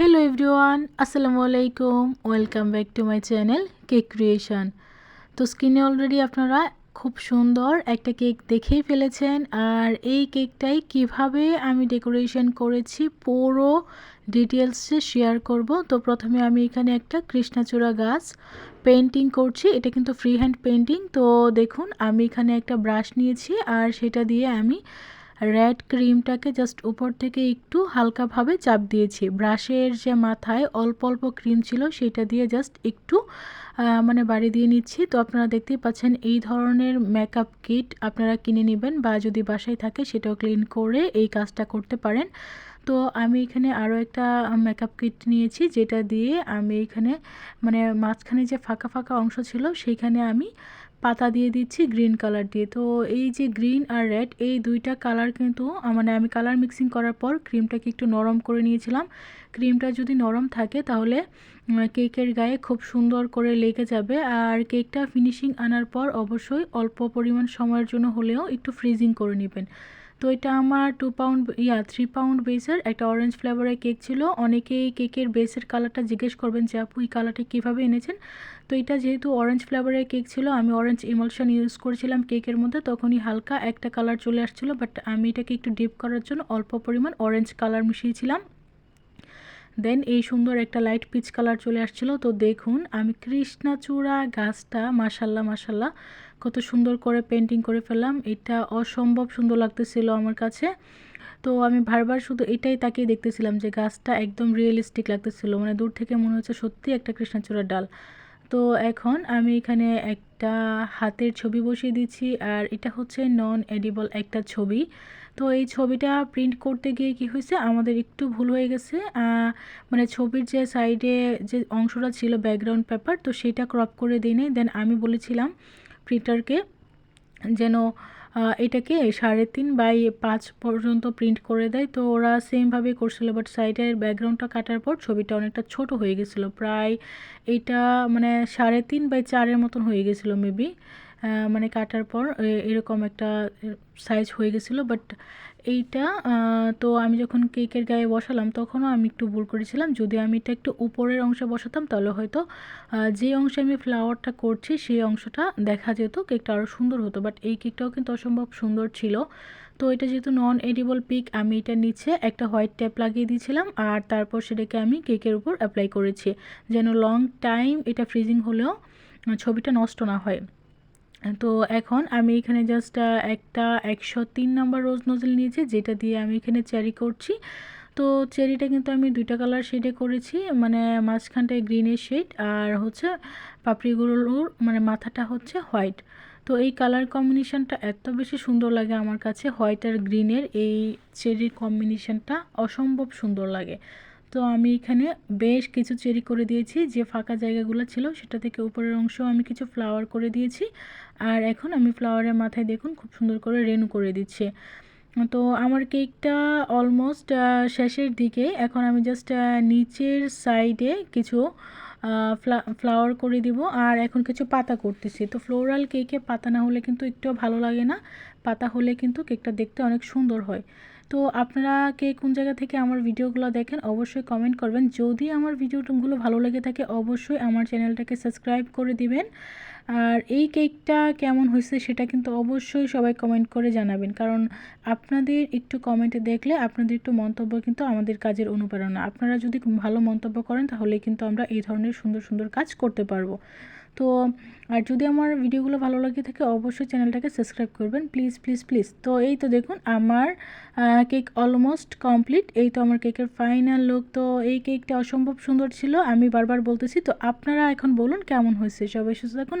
Hello everyone আসসালামু আলাইকুম welcome back to my channel cake creation তো স্ক্রিনে অলরেডি আপনারা খুব সুন্দর একটা কেক দেখেই ফেলেছেন, আর এই কেকটাই কীভাবে আমি ডেকোরেশন করেছি পুরো ডিটেলসে শেয়ার করব। তো প্রথমে আমি এখানে একটা কৃষ্ণচূড়া গাছ পেন্টিং করছি, এটা কিন্তু ফ্রি হ্যান্ড পেন্টিং তো দেখুন, আমি এখানে একটা ব্রাশ নিয়েছি, আর সেটা দিয়ে আমি রেড ক্রিমটাকে জাস্ট উপর থেকে একটু হালকাভাবে চাপ দিয়েছি। ব্রাশের যে মাথায় অল্প অল্প ক্রিম ছিল সেটা দিয়ে জাস্ট একটু মানে বাড়ি দিয়ে নিচ্ছি। তো আপনারা দেখতেই পাচ্ছেন এই ধরনের মেকআপ কিট আপনারা কিনে নেবেন বা যদি বাসায় থাকে সেটাও ক্লিন করে এই কাজটা করতে পারেন। তো আমি এখানে আরও একটা মেকআপ কিট নিয়েছি যেটা দিয়ে আমি এখানে মানে মাঝখানে যে ফাঁকা ফাঁকা অংশ ছিল সেইখানে আমি পাতা দিয়ে দিচ্ছি গ্রিন কালার দিয়ে। তো এই যে গ্রিন আর রেড এই দুইটা কালার কিন্তু মানে আমি কালার মিক্সিং করার পর ক্রিমটাকে একটু নরম করে নিয়েছিলাম। ক্রিমটা যদি নরম থাকে তাহলে কেকের গায়ে খুব সুন্দর করে লেগে যাবে। আর কেকটা ফিনিশিং আনার পর অবশ্যই অল্প পরিমাণ সময়ের জন্য হলেও একটু ফ্রিজিং করে নেবেন। তো এটা আমার টু পাউন্ড ইয়া থ্রি পাউন্ড বেসের একটা অরেঞ্জ ফ্লেভারের কেক ছিল। অনেকেই কেকের বেসের কালারটা জিজ্ঞেস করবেন যে, আপু, এই কালারটা কীভাবে এনেছেন? তো এটা যেহেতু অরেঞ্জ ফ্লেভারের কেক ছিল, আমি অরেঞ্জ ইমলশন ইউজ করেছিলাম কেকের মধ্যে, তখনই হালকা একটা কালার চলে আসছিল বাট আমি এটাকে একটু ডিপ করার জন্য অল্প পরিমাণ অরেঞ্জ কালার মিশিয়েছিলাম। দেন এই সুন্দর একটা লাইট পিচ কালার চলে আসছিল। তো দেখুন, আমি কৃষ্ণাচূড়া গাছটা মাসাল্লাহ মাসাল্লাহ কত সুন্দর করে পেন্টিং করে ফেললাম। এটা অসম্ভব সুন্দর লাগতেছিল আমার কাছে। তো আমি বারবার শুধু এটাই তাকিয়ে দেখতেছিলাম যে গাছটা একদম রিয়েলিস্টিক লাগতেছিল। মানে দূর থেকে মনে হচ্ছে সত্যি একটা কৃষ্ণাচূড়ার ডাল। তো এখন আমি এখানে একটা হাতের ছবি বসিয়ে দিচ্ছি, আর এটা হচ্ছে নন এডিবল একটা ছবি। তো এই ছবিটা প্রিন্ট করতে গিয়ে কি হয়েছে? আমাদের একটু ভুল হয়ে গেছে। মানে ছবির যে সাইডে যে অংশটা ছিল ব্যাকগ্রাউন্ড পেপার তো সেটা ক্রপ করে দিই দেন আমি বলেছিলাম প্রিন্টারকে যেন এটাকে সাড়ে তিন বাই পাঁচ পর্যন্ত প্রিন্ট করে দেয়। তো ওরা সেমভাবে করছিল বাট সাইডের ব্যাকগ্রাউন্ডটা কাটার পর ছবিটা অনেকটা ছোট হয়ে গেছিল। প্রায় এটা মানে সাড়ে তিন বাই চারের মতন হয়ে গেছিল মেবি মানে কাটার পর এরকম একটা সাইজ হয়ে গেছিল। বাট এইটা তো আমি যখন কেকের গায়ে বসালাম তখনও আমি একটু ভুল করেছিলাম। যদি আমি এটা একটু উপরের অংশে বসাতাম তাহলে হয়তো যে অংশে আমি ফ্লাওয়ারটা করছি সেই অংশটা দেখা যেত কেকটা আরও সুন্দর হতো। বাট এই কেকটাও কিন্তু অসম্ভব সুন্দর ছিল। তো এটা যেহেতু নন এডিবল পিক আমি এটা নিচে একটা হোয়াইট ট্যাপ লাগিয়ে দিয়েছিলাম আর তারপর সেটাকে আমি কেকের উপর অ্যাপ্লাই করেছি। যেন লং টাইম এটা ফ্রিজিং হলেও ছবিটা নষ্ট না হয়। তো এখন আমি এখানে জাস্ট একটা একশো তিন নম্বর রোজ নজল নিয়েছি, যেটা দিয়ে আমি এখানে চেরি করছি। তো চেরিটা কিন্তু আমি দুইটা কালার শেডে করেছি মানে মাঝখানটায় গ্রিনের শেড আর হচ্ছে পাপড়িগুলোর মানে মাথাটা হচ্ছে হোয়াইট তো এই কালার কম্বিনেশানটা এত বেশি সুন্দর লাগে আমার কাছে হোয়াইট আর গ্রিনের এই চেরির কম্বিনেশানটা অসম্ভব সুন্দর লাগে। তো আমি এখানে বেশ কিছু চেরি করে দিয়েছি। যে ফাঁকা জায়গাগুলো ছিল সেটা থেকে উপরের অংশ আমি কিছু ফ্লাওয়ার করে দিয়েছি। আর এখন আমি ফ্লাওয়ারের মাথায় দেখুন খুব সুন্দর করে রেনু করে দিচ্ছি। তো আমার কেকটা অলমোস্ট শেষের দিকে এখন আমি জাস্ট নিচের সাইডে কিছু ফ্লাওয়ার করে দিব। আর এখন কিছু পাতা করতেছি। তো ফ্লোরাল কেকে পাতা না হলে কিন্তু একটু ভালো লাগে না। পাতা হলে কিন্তু কেকটা দেখতে অনেক সুন্দর হয়। তো আপনারা কে কোন জায়গা থেকে আমার ভিডিওগুলো দেখেন, অবশ্যই কমেন্ট করবেন। যদি আমার ভিডিওগুলো ভালো লেগে থাকে, অবশ্যই আমার চ্যানেলটাকে সাবস্ক্রাইব করে দিবেন। আর এই কেকটা কেমন হয়েছে সেটা কিন্তু অবশ্যই সবাই কমেন্ট করে জানাবেন। কারণ আপনাদের একটু কমেন্টে দেখলে আপনাদের একটু মন্তব্য কিন্তু আমাদের কাজের অনুপ্রেরণা। আপনারা যদি ভালো মন্তব্য করেন তাহলে কিন্তু আমরা এই ধরনের সুন্দর সুন্দর কাজ করতে পারব। তো, আর যদি আমার ভিডিওগুলো ভালো লাগে থাকে অবশ্যই চ্যানেলটাকে সাবস্ক্রাইব করবেন। প্লিজ প্লিজ প্লিজ তো, এই তো দেখুন আমার কেক অলমোস্ট কমপ্লিট এই তো আমার কেকের ফাইনাল লুক তো, এই কেকটা অসম্ভব সুন্দর ছিল। আমি বারবার বলতেছি, তো আপনারা এখন বলুন কেমন হয়েছে? সবাই সুস্থ থাকুন